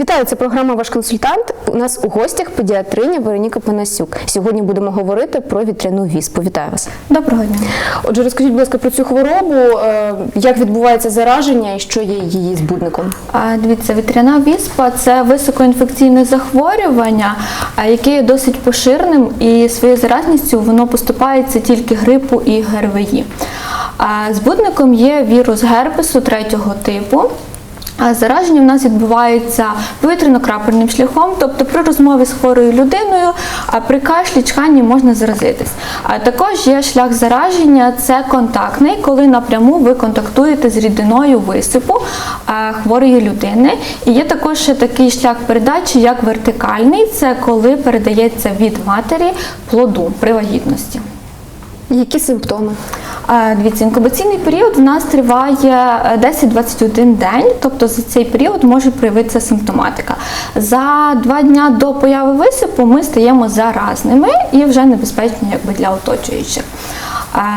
Вітаю, це програма Ваш консультант. У нас у гостях педіатриня Вероніка Панасюк. Сьогодні будемо говорити про вітряну віспу. Вітаю вас. Доброго дня. Отже, розкажіть, будь ласка, про цю хворобу, е, як відбувається зараження і що є її збудником. Дивіться, вітряна віспа це високоінфекційне захворювання, яке є досить поширеним і своєю заразністю воно поступається тільки грипу і ГРВІ. Збудником є вірус герпесу третього типу. Зараження в нас відбувається повітряно-крапельним шляхом, тобто при розмові з хворою людиною, при кашлі, чханні можна заразитись. А також є шлях зараження, це контактний, коли напряму ви контактуєте з рідиною висипу хворої людини. І є також ще такий шлях передачі, як вертикальний, це коли передається від матері плоду при вагітності. Які симптоми? Е, Дивіться, інкубаційний період в нас триває е, 10-21 день, тобто за цей період може проявитися симптоматика. За два дня до появи висипу ми стаємо заразними і вже небезпечні якби, для оточуючих.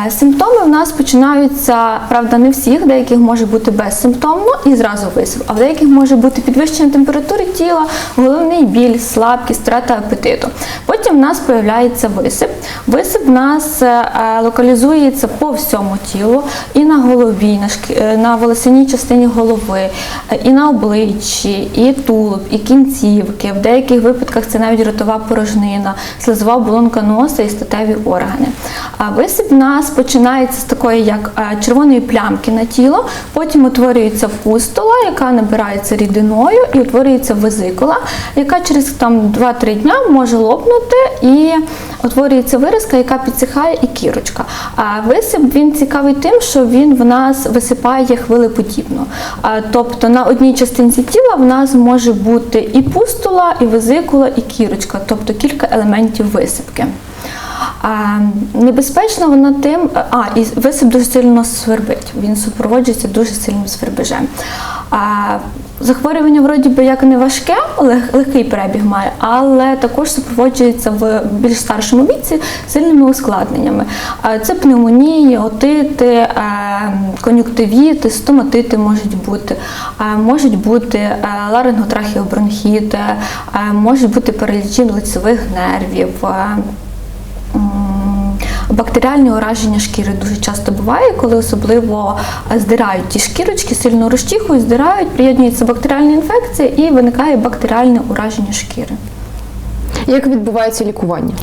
Симптоми в нас починаються, правда, не всіх, деяких може бути безсимптомно і зразу висип, а в деяких може бути підвищення температури тіла, головний біль, слабкість, втрата апетиту. Потім в нас появляється висип. Висип в нас е, е, локалізується по всьому тілу, і на голові, на, шкі- е, волосяній частині голови, і на обличчі, і тулуб, і кінцівки. В деяких випадках це навіть ротова порожнина, слизова оболонка носа і статеві органи. А висип нас починається з такої, як е, червоної плямки на тіло, потім утворюється пустола, яка набирається рідиною, і утворюється везикула, яка через там 2-3 дня може лопнути і утворюється виразка, яка підсихає і кірочка. А висип він цікавий тим, що він в нас висипає хвилеподібно. Тобто на одній частинці тіла в нас може бути і пустола, і везикула, і кірочка, тобто кілька елементів висипки. А, небезпечна вона тим, а і висип дуже сильно свербить. Він супроводжується дуже сильним свербежем. А, захворювання вроді би як не важке, лег- легкий перебіг має, але також супроводжується в більш старшому віці сильними ускладненнями. Це пневмонії, отити, кон'юктивіти, стоматити можуть бути, можуть бути ларинготрахеобронхіти, е, можуть бути паралічі лицевих нервів. Е, Бактеріальні ураження шкіри дуже часто буває, коли особливо е, здирають ті шкірочки, сильно розтіхують, здирають, приєднується бактеріальна інфекція і виникає бактеріальне ураження шкіри. Як відбувається лікування?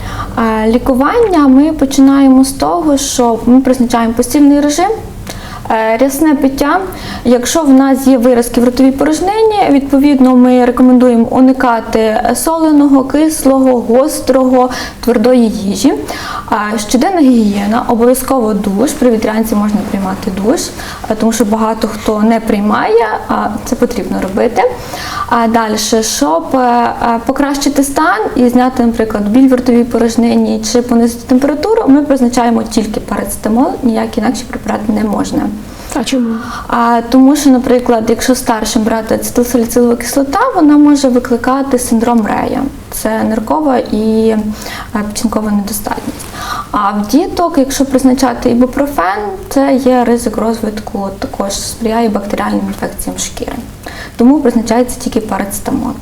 Лікування ми починаємо з того, що ми призначаємо постільний режим. Е, Рясне пиття. Якщо в нас є виразки в ротовій порожнині, відповідно ми рекомендуємо уникати соленого, кислого, гострого, твердої їжі. Щоденна гігієна, обов'язково душ. При вітрянці можна приймати душ, е, тому що багато хто не приймає, а це потрібно робити. А далі, щоб е, покращити стан і зняти, наприклад, біль в ротовій порожнині чи понизити температуру, ми призначаємо тільки парацетамол, ніякі інакші препарати не можна. А чому? А тому, що, наприклад, якщо старшим брати ацетилсаліцилова кислота, вона може викликати синдром Рея. Це ниркова і е, печінкова недостатність. А в діток, якщо призначати ібупрофен, це є ризик розвитку, також сприяє бактеріальним інфекціям шкіри. Тому призначається тільки парацетамол.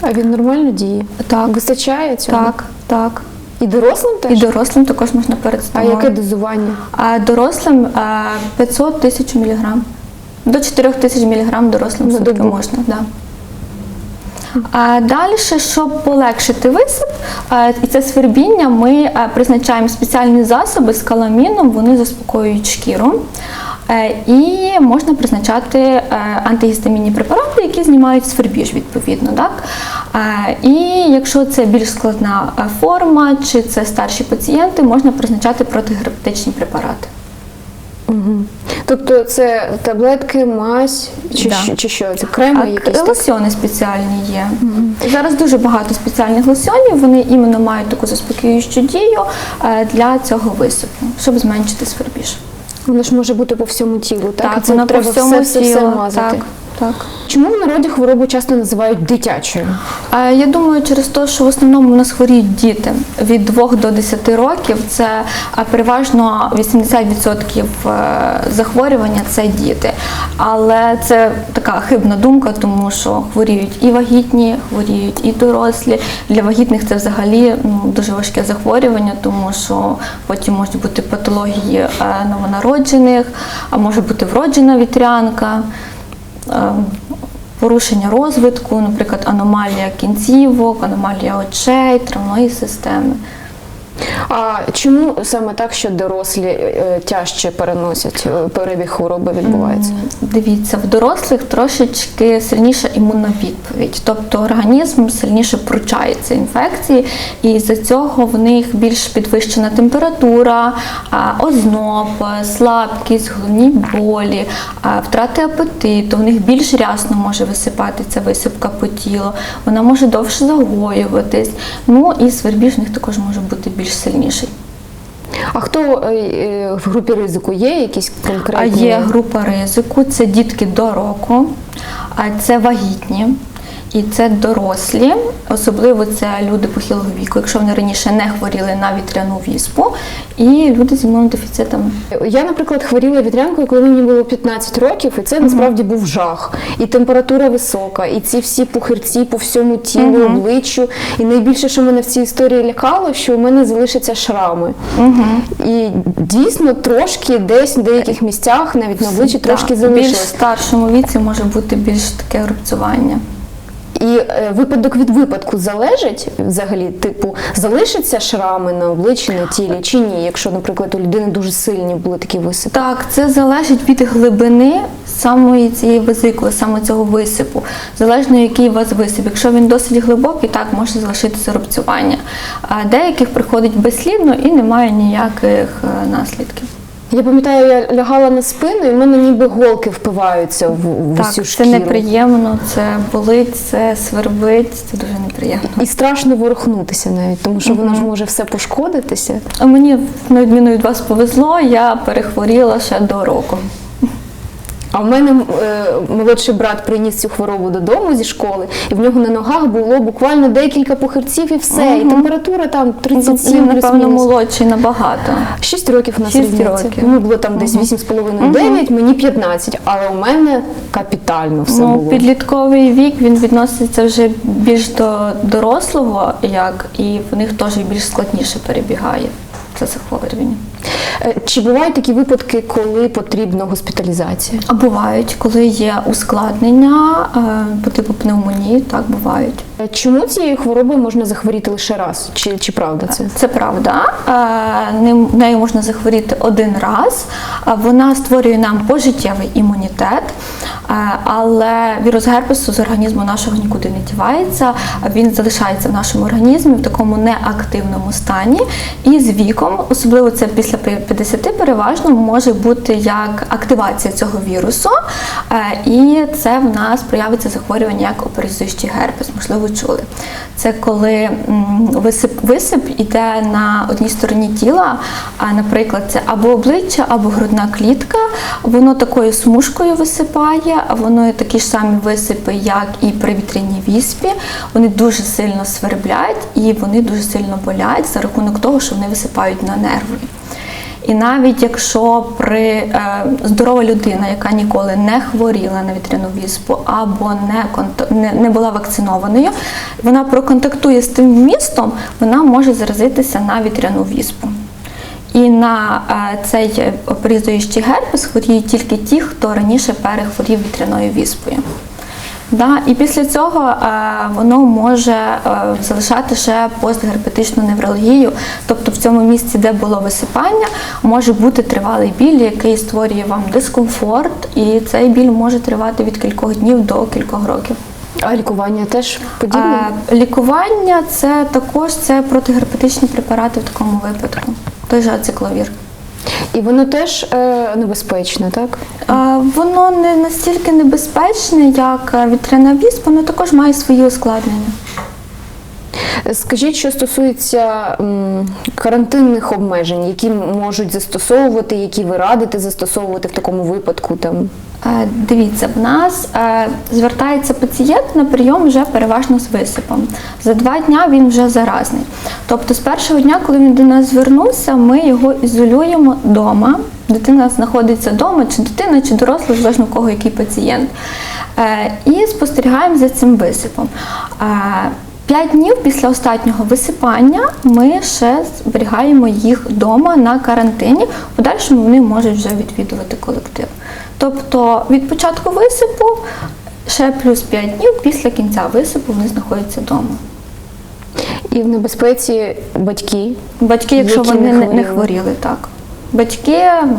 А він нормально діє? Так. Вистачає цього? Так, так. І дорослим теж? І дорослим також можна А яке дозування? А дорослим е, 500 тисяч міліграм. До 4 тисяч міліграм дорослим сутки добу. можна. Да. А далі, щоб полегшити висип, е, і це свербіння, ми е, призначаємо спеціальні засоби з каламіном, вони заспокоюють шкіру. Е, І можна призначати е, антигістамінні препарати, які знімають свербіж відповідно. Так? Е, І якщо це більш складна форма, чи це старші пацієнти, можна призначати протигерпетичні препарати. Угу. Тобто це таблетки, мазь чи, Да. чи що? Це креми А якісь? так? лосьони спеціальні є. Зараз дуже багато спеціальних лосьонів, вони іменно мають таку заспокоюючу дію для цього висипу, щоб зменшити свербіж. Воно ж може бути по всьому тілу, так? Так, Це воно по треба всьому все, все, все мазати. так. Так. Чому в народі хворобу часто називають дитячою? Я думаю, через те, що в основному у нас хворіють діти від 2 до 10 років. Це переважно 80% е, захворювання це діти. Але це така хибна думка, тому що хворіють і вагітні, хворіють і дорослі. Для вагітних це взагалі ну, дуже важке захворювання, тому що потім можуть бути патології е, новонароджених, а може бути вроджена вітрянка. Е, порушення розвитку, наприклад, аномалія кінцівок, аномалія очей, травної системи. А чому саме так, що дорослі е, тяжче переносять е, перебіг хвороби відбувається? Дивіться, в дорослих трошечки сильніша імунна відповідь, тобто організм сильніше пручається інфекції, і з-за цього в них більш підвищена температура, озноб, слабкість, головні болі, втрати апетиту. В них більш рясно може висипатися висипка по тілу, вона може довше загоюватись. Ну і свербіж в них також може бути більш сильніший. А хто е, е, в групі ризику є якісь А є група ризику, це дітки до року, а це вагітні. І це дорослі, особливо це люди похилого віку, якщо вони раніше не хворіли на вітряну віспу, і люди з імунодефіцитом. Я, наприклад, хворіла вітрянкою, коли мені було 15 років, і це насправді був жах. І температура висока, і ці всі пухирці по всьому тілу, обличчю. І найбільше, що мене в цій історії лякало, що у мене залишаться шрами. І дійсно трошки десь в деяких місцях, навіть на обличчі, трошки більш в залишилось. старшому віці може бути більш таке рубцювання. І е, випадок від випадку залежить взагалі, типу, залишаться шрами на обличчі, на тілі чи ні, якщо, наприклад, у людини дуже сильні були такі висипи. Так, це залежить від глибини самої цієї везикули, саме цього висипу. Залежно який у вас висип. Якщо він досить глибокий, так може залишитися рубцювання. А деяких приходить безслідно і немає ніяких е, наслідків. Я пам'ятаю, я лягала на спину, і в мене ніби голки впиваються в, в Так, усю це неприємно, це болить, це свербить, це дуже неприємно. І страшно ворухнутися навіть, тому що воно ж може все пошкодитися. А мені на відміну від вас повезло, я перехворіла ще до року. А в мене е, молодший брат приніс цю хворобу додому зі школи, і в нього на ногах було буквально декілька похирців і все. І температура там 37 Він, напевно, молодший набагато. 6 років у нас Шість різниця. років. Йому було там десь 8,5-9, мені 15, але у мене капітально все Ну, було. підлітковий вік він відноситься вже більш до дорослого, як і в них теж більш складніше перебігає це захворювання. Е, Чи бувають такі випадки, коли потрібна госпіталізація? А бувають, коли є ускладнення е, по типу пневмонії, так бувають. Чому цією хворобою можна захворіти лише раз? Чи, чи правда це? Це правда. Нею можна захворіти один раз. Вона створює нам пожиттєвий імунітет, але вірус герпесу з організму нашого нікуди не дівається. Він залишається в нашому організмі в такому неактивному стані. І з віком, особливо це після 50 переважно, може бути як активація цього вірусу. І це в нас проявиться захворювання як оперізуючий герпес, можливо, чули. Це коли висип, висип іде на одній стороні тіла, а, наприклад, це або обличчя, або грудна клітка. Воно такою смужкою висипає, а воно такі ж самі висипи, як і при вітряній віспі. Вони дуже сильно сверблять і вони дуже сильно болять за рахунок того, що вони висипають на нерви. І навіть якщо при е, здорова людина, яка ніколи не хворіла на вітряну віспу або не, не, не була вакцинованою, вона проконтактує з тим містом, вона може заразитися на вітряну віспу. І на е, цей оперізуючий герпес хворіють тільки ті, хто раніше перехворів вітряною віспою. Да, і після цього е, воно може е, залишати ще постгерпетичну невралгію, тобто в цьому місці, де було висипання, може бути тривалий біль, який створює вам дискомфорт, і цей біль може тривати від кількох днів до кількох років. А лікування теж подібне? Е, лікування це також це протигерпетичні препарати в такому випадку. Той же ацикловір. І воно теж е, небезпечне, так? Е, Воно не настільки небезпечне, як е, вітряна віспа, воно також має свої ускладнення. Скажіть, що стосується м, карантинних обмежень, які можуть застосовувати, які ви радите застосовувати в такому випадку там. Е, Дивіться, в нас е, звертається пацієнт на прийом вже переважно з висипом. За два дня він вже заразний. Тобто, з першого дня, коли він до нас звернувся, ми його ізолюємо вдома. Дитина знаходиться вдома, чи дитина, чи дорослий, залежно у кого який пацієнт. Е, І спостерігаємо за цим висипом. П'ять днів після останнього висипання ми ще зберігаємо їх вдома на карантині. В подальшому вони можуть вже відвідувати колектив. Тобто від початку висипу ще плюс 5 днів після кінця висипу вони знаходяться вдома. І в небезпеці батьки. Батьки, якщо Які вони не не, не хворіли. хворіли, так. Батьки,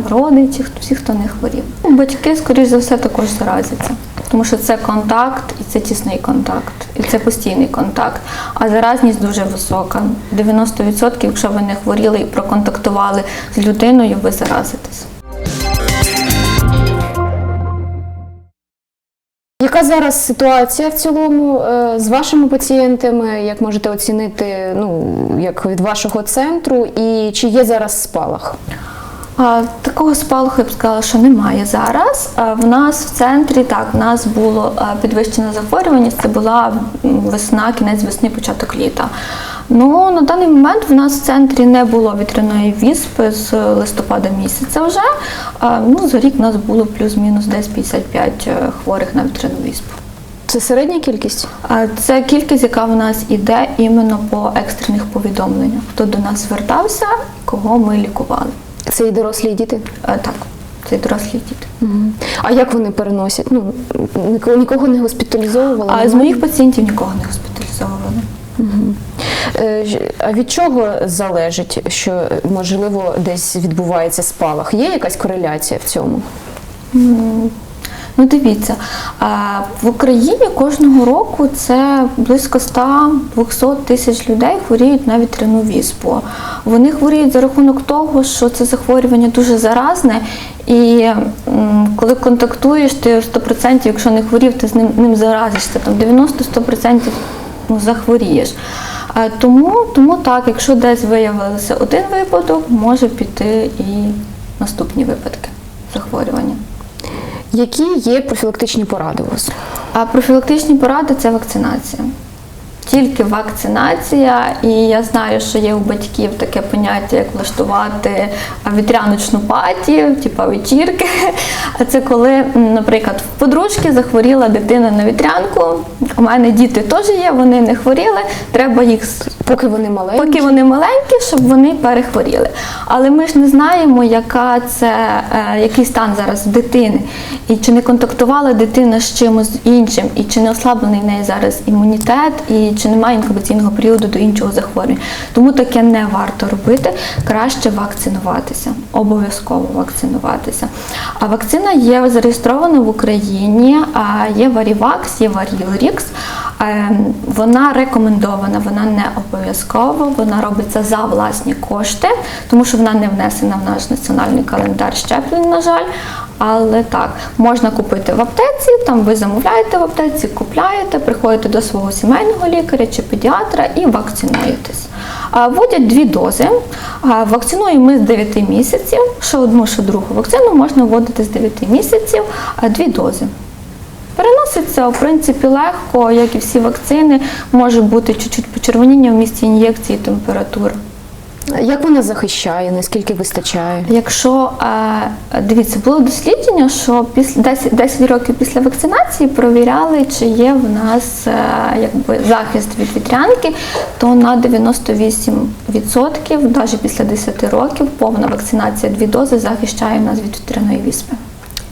родичі, всі, хто не хворів. Батьки, скоріш за все, також заразяться, тому що це контакт і це тісний контакт, і це постійний контакт. А заразність дуже висока. 90%, якщо ви не хворіли і проконтактували з людиною, ви заразитесь. Яка зараз ситуація в цілому е, з вашими пацієнтами? Як можете оцінити ну, як від вашого центру? І чи є зараз спалах? Такого спалаху я б сказала, що немає зараз. В нас в центрі так, в нас було підвищена захворюваність. Це була весна, кінець весни, початок літа. Ну на даний момент в нас в центрі не було вітряної віспи з листопада місяця вже. Ну за рік нас було плюс-мінус десь 55 е, хворих на вітряну віспу. Це середня кількість? Це кількість, яка в нас іде іменно по екстрених повідомленнях. Хто до нас звертався, кого ми лікували. Це і дорослі і діти? Е, Так, це й дорослі діти. А як вони переносять? Ну нікого, не госпіталізовували? А з моїх пацієнтів нікого не госпіталізовували. Е, ж- А від чого залежить, що можливо десь відбувається спалах? Є якась кореляція в цьому? Ну, дивіться, в Україні кожного року це близько 100-200 тисяч людей хворіють на вітряну віспу. Вони хворіють за рахунок того, що це захворювання дуже заразне, і коли контактуєш, ти 100%, якщо не хворів, ти з ним, ним заразишся. Там 90-100% ну, захворієш. А, Тому, тому так, якщо десь виявився один випадок, може піти і наступні випадки захворювання. Які є профілактичні поради у вас? А профілактичні поради це вакцинація. Тільки вакцинація, і я знаю, що є у батьків таке поняття, як влаштувати вітряночну паті, типа вечірки. А це коли, наприклад, в подружки захворіла дитина на вітрянку. У мене діти теж є, вони не хворіли. Треба їх Поки вони маленькі? поки вони маленькі, щоб вони перехворіли. Але ми ж не знаємо, яка це, е, який стан зараз дитини, і чи не контактувала дитина з чимось іншим, і чи не ослаблений в неї зараз імунітет, і чи немає інкубаційного періоду до іншого захворювання. Тому таке не варто робити. Краще вакцинуватися, обов'язково вакцинуватися. А вакцина є зареєстрована в Україні. Є Варівакс, є Варілрікс. Ем, Вона рекомендована, вона не обов'язкова, вона робиться за власні кошти, тому що вона не внесена в наш національний календар щеплень, на жаль. Але так, можна купити в аптеці, там ви замовляєте в аптеці, купляєте, приходите до свого сімейного лікаря чи педіатра і вакцинуєтесь. Вводять дві дози. Вакцинуємо ми з 9 місяців, що одну, що другу вакцину можна вводити з 9 місяців, дві дози. Переноситься, в принципі, легко, як і всі вакцини, може бути чуть-чуть почервоніння в місці ін'єкції, температура. Як вона захищає? Наскільки вистачає? Якщо е, дивіться, було дослідження, що після 10, 10 років після вакцинації провіряли, чи є в нас е, якби захист від вітрянки, то на 98%, навіть після 10 років, повна вакцинація дві дози захищає нас від вітряної віспи.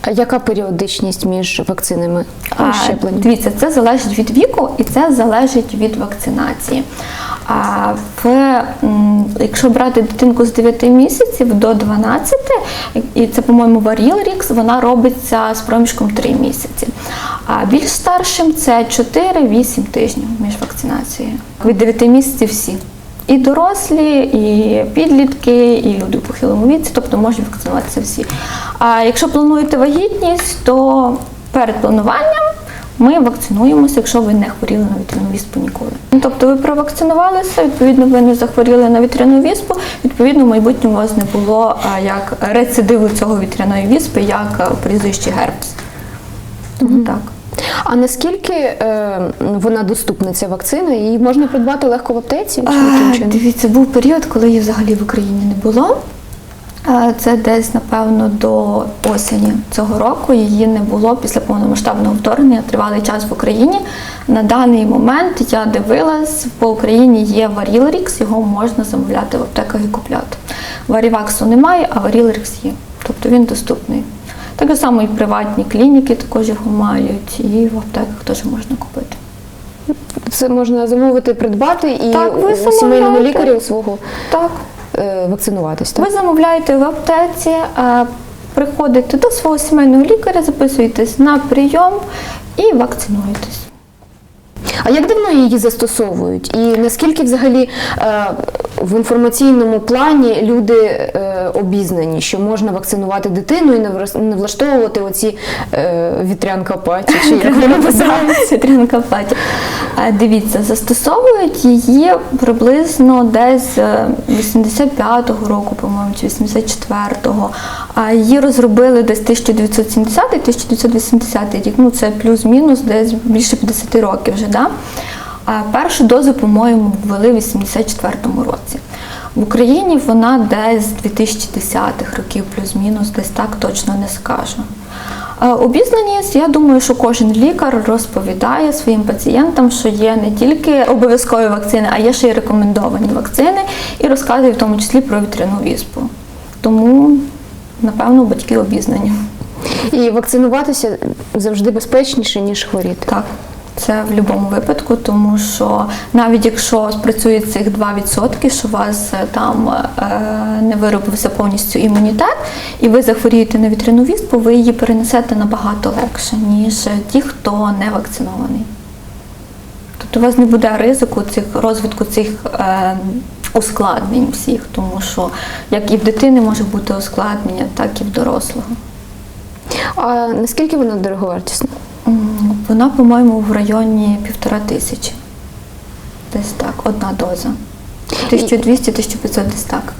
А яка періодичність між вакцинами і щепленням? Дивіться, це залежить від віку і це залежить від вакцинації. А в, якщо брати дитинку з 9 місяців до 12, і це, по-моєму, Варілрікс, вона робиться з проміжком 3 місяці. А більш старшим це 4-8 тижнів між вакцинацією. Від 9 місяців всі. І дорослі, і підлітки, і люди у похилому віці, тобто можуть вакцинуватися всі. А якщо плануєте вагітність, то перед плануванням ми вакцинуємося, якщо ви не хворіли на вітряну віспу ніколи. Ну, Тобто ви провакцинувалися, відповідно, ви не захворіли на вітряну віспу, відповідно, в майбутньому у вас не було як рецидиву цього вітряної віспи, як прізвище герпес. Тому так. А наскільки е, вона доступна, ця вакцина? Її можна придбати легко в аптеці? Чи А, чином? Дивіться, був період, коли її взагалі в Україні не було. Це десь, напевно, до осені цього року її не було після повномасштабного вторгнення, тривалий час в Україні. На даний момент я дивилась, по Україні є Варілрікс, його можна замовляти в аптеках і купляти. Варіваксу немає, а Варілрікс є. Тобто він доступний. Так само і приватні клініки також його мають, і в аптеках теж можна купити. Це можна замовити, придбати і Так, ви у сімейному лікарі свого Так. е, вакцинуватись. Так? Ви замовляєте в аптеці, приходите до свого сімейного лікаря, записуєтесь на прийом і вакцинуєтесь. А як давно її застосовують? І наскільки взагалі е, в інформаційному плані люди е, обізнані, що можна вакцинувати дитину і не влаштовувати оці е, вітрянка паті, чи як вони називаються? Сітрянка платі. Е, Дивіться, застосовують її приблизно десь е, 85-го року, по-моєму, чи 84-го. А її розробили десь 1970-1980 рік. Ну це плюс-мінус, десь більше 50 років вже. Да? А першу дозу, по-моєму, ввели в 84-му році. В Україні вона десь з 2010-х років, плюс-мінус, десь так точно не скажу. Обізнаність, я думаю, що кожен лікар розповідає своїм пацієнтам, що є не тільки обов'язкові вакцини, а є ще й рекомендовані вакцини, і розказує в тому числі про вітряну віспу. Тому, напевно, батьки обізнані. І вакцинуватися завжди безпечніше, ніж хворіти. Так, це в будь-якому випадку, тому що навіть якщо спрацює цих 2%, що у вас е, там е, не виробився повністю імунітет, і ви захворієте на вітряну віспу, ви її перенесете набагато легше, ніж ті, хто не вакцинований. Тобто у вас не буде ризику цих розвитку цих е, ускладнень всіх, тому що як і в дитини може бути ускладнення, так і в дорослого. А наскільки вона дороговартісна? Вона, по-моєму, в районі півтора тисячі. Десь так, одна доза. 1200-1500 десь так.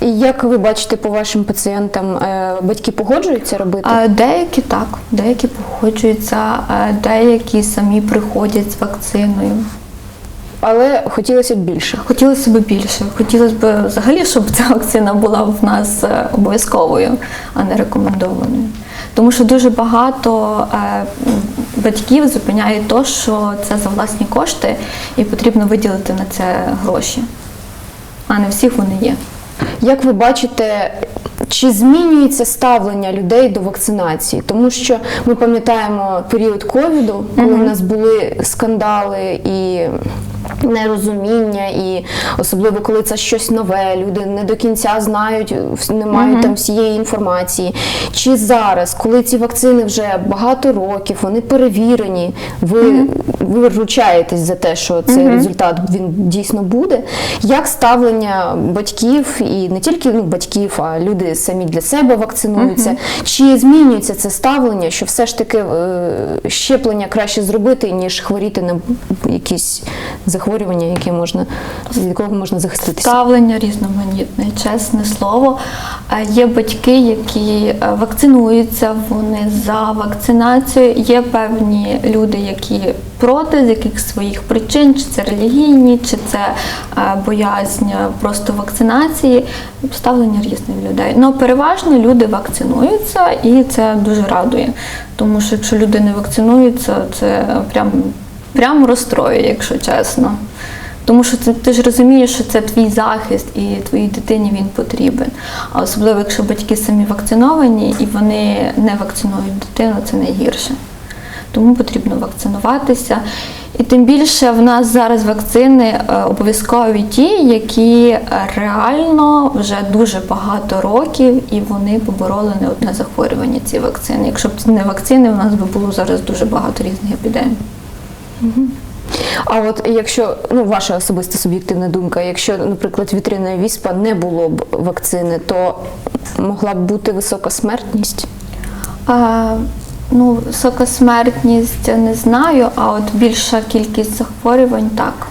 І як ви бачите по вашим пацієнтам, е, батьки погоджуються робити? Деякі так, деякі погоджуються, деякі самі приходять з вакциною. Але хотілося б більше. Хотілося б більше. Хотілося б взагалі, щоб ця вакцина була в нас е, обов'язковою, а не рекомендованою. Тому що дуже багато е, батьків зупиняє то, що це за власні кошти і потрібно виділити на це гроші. А не всіх вони є. Як ви бачите, чи змінюється ставлення людей до вакцинації? Тому що ми пам'ятаємо період ковіду, коли в нас були скандали і нерозуміння, і особливо коли це щось нове, люди не до кінця знають, не мають там всієї інформації. Чи зараз, коли ці вакцини вже багато років, вони перевірені, ви, ви вручаєтесь за те, що цей результат він дійсно буде? Як ставлення батьків і не тільки ну, батьків, а люди самі для себе вакцинуються? Чи змінюється це ставлення, що все ж таки е, щеплення краще зробити, ніж хворіти на якісь захворювання, які можна від якого можна захиститися? Ставлення різноманітне, чесне слово. Є батьки, які е, вакцинуються, вони за вакцинацію. Є певні люди, які проти з яких своїх причин, чи це релігійні, чи це е, боязнь просто вакцинації. Ставлення різне в людей. Ну переважно люди вакцинуються, і це дуже радує. Тому що якщо люди не вакцинуються, це прям, прям розстроює, якщо чесно. Тому що це, ти ж розумієш, що це твій захист і твоїй дитині він потрібен. А особливо, якщо батьки самі вакциновані і вони не вакцинують дитину, це найгірше. Тому потрібно вакцинуватися. І тим більше в нас зараз вакцини е, обов'язкові ті, які реально вже дуже багато років і вони побороли не одне захворювання ці вакцини. Якщо б це не вакцини, у нас би було зараз дуже багато різних епідемій. А от якщо ну ваша особиста суб'єктивна думка, якщо, наприклад, вітряна віспа не було б вакцини, то могла б бути висока смертність? А, ну, висока смертність не знаю, а от більша кількість захворювань так.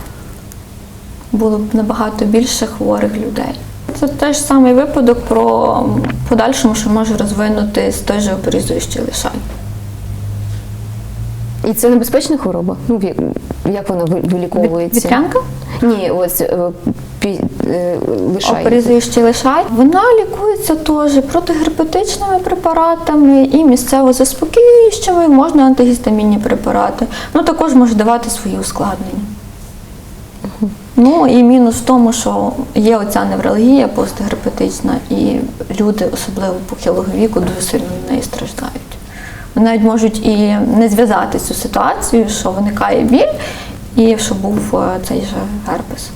Було б набагато більше хворих людей. Це той ж самий випадок про подальшому, що може розвинутись той же оперізуючий лишай. І це небезпечна хвороба? Ну, як- вона ви- виліковується? Вітрянка? Ні, ось е, пі, е, лишай. Вона лікується теж протигерпетичними препаратами і місцево заспокоюючими, можна антигістамінні препарати. Ну також може давати свої ускладнення. Ну і мінус в тому, що є оця невралгія постгерпетична, і люди, особливо похилого віку, дуже сильно від неї страждають. Вони навіть можуть і не зв'язати цю ситуацію, що виникає біль, і що був е, цей же герпес.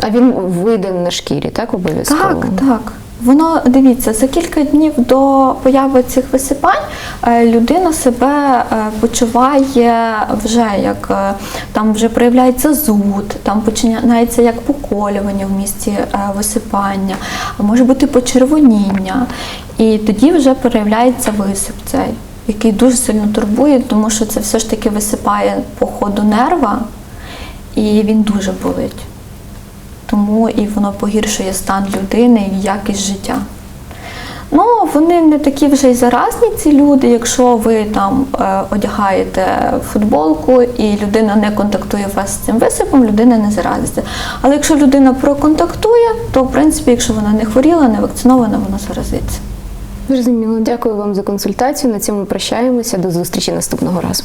А він вийде на шкірі, так обов'язково? Так, так. Воно дивіться, за кілька днів до появи цих висипань е, людина себе е, почуває вже як там вже проявляється зуд, там починається як поколювання в місці висипання, може бути почервоніння, і тоді вже проявляється висип цей, який дуже сильно турбує, тому що це все ж таки висипає по ходу нерва, і він дуже болить тому і воно погіршує стан людини і якість життя. Ну, вони не такі вже й заразні, ці люди. Якщо ви там е, одягаєте футболку і людина не контактує вас з цим висипом, людина не заразиться. Але якщо людина проконтактує, то в принципі, якщо вона не хворіла, не вакцинована, вона заразиться. Зрозуміло. Дякую вам за консультацію. На цьому прощаємося. До зустрічі наступного разу.